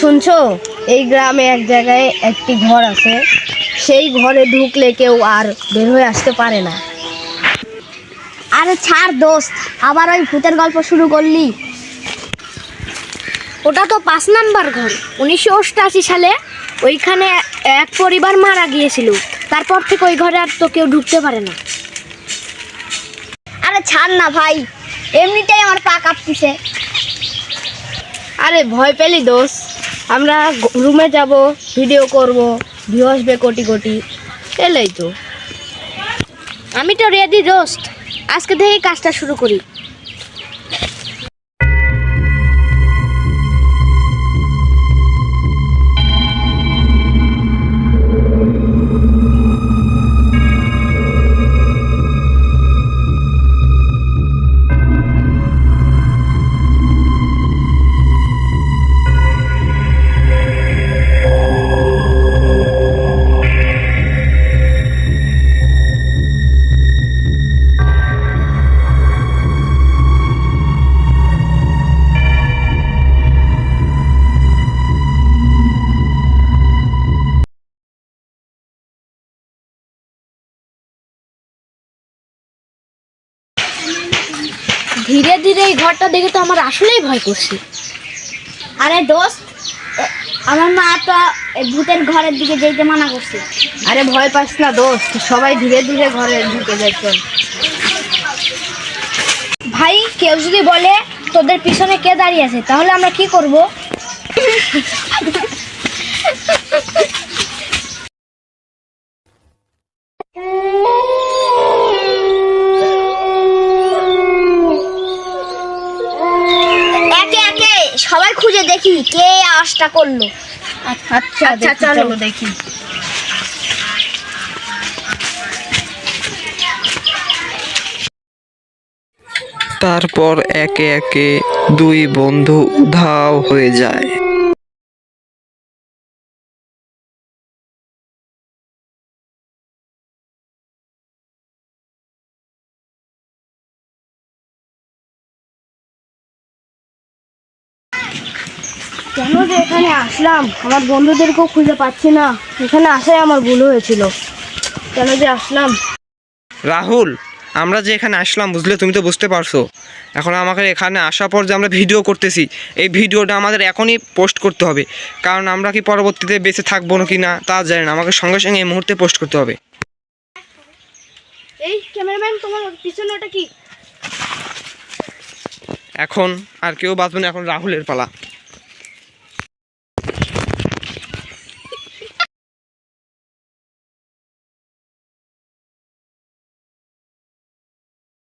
শুনছো? এই গ্রামে এক জায়গায় একটি ঘর আছে। সেই ঘরে ঢুকলে কেউ আর বের হয়ে আসতে পারে না। আরে ছাড় দোস্ত আবার ওই ভূতের গল্প শুরু করলি। ওটা তো পাঁচ নাম্বার ঘর। উনিশশো অষ্টআশি সালে ওইখানে এক পরিবার মারা গিয়েছিল। তারপর থেকে ওই ঘরে আর তো কেউ ঢুকতে পারে না। আরে ছাড় না ভাই এমনিতেই আমার পা কাঁপতিছে আরে ভয় পেলি দোষ আমরা রুমে যাব ভিডিও করব ভিউ আসবে কোটি কোটি। এলেই তো। আমি তো রেডি দোস্ত। আজকে থেকে কাজটা শুরু করি। ধীরে ধীরে এই ঘরটা দেখে তো আমার আসলেই ভয় করছে। আরে দোস্ত আমার মা তো ভূতের ঘরের দিকে যেতে মানা করছে। আরে ভয় পাস না দোস্ত সবাই ধীরে ধীরে ঘরে ঢুকে যাচ্ছে ভাই কেউ যদি বলে তোদের পিছনে কে দাঁড়িয়ে আছে তাহলে আমরা কি করব একে একে সবাই খুঁজে দেখি কে আওয়াজটা করল। আচ্ছা আচ্ছা চলো। দেখি। তারপর একে একে দুই বন্ধু উধাও হয়ে যায়। কেন যে এখানে আসলাম? আমার বন্ধুদেরকেও খুঁজে পাচ্ছি না। এখানে আসাই আমার ভুল হয়েছিল। কেন যে আসলাম? রাহুল আমরা যে এখানে আসলাম বুঝলে? তুমি তো বুঝতে পারছ। এখন আমাকে এখানে আসার পর যে আমরা ভিডিও করতেছি এই ভিডিওটা আমাদের এখনই পোস্ট করতে হবে। কারণ আমরা কি পরবর্তীতে বেঁচে থাকব না কি না তা জানি না। আমাকে সঙ্গে সঙ্গে এই মুহূর্তে পোস্ট করতে হবে। এই ক্যামেরাম্যান তোমার পিছনে ওটা কি? এখন আর কেউ বাঁচবে না এখন রাহুলের পালা।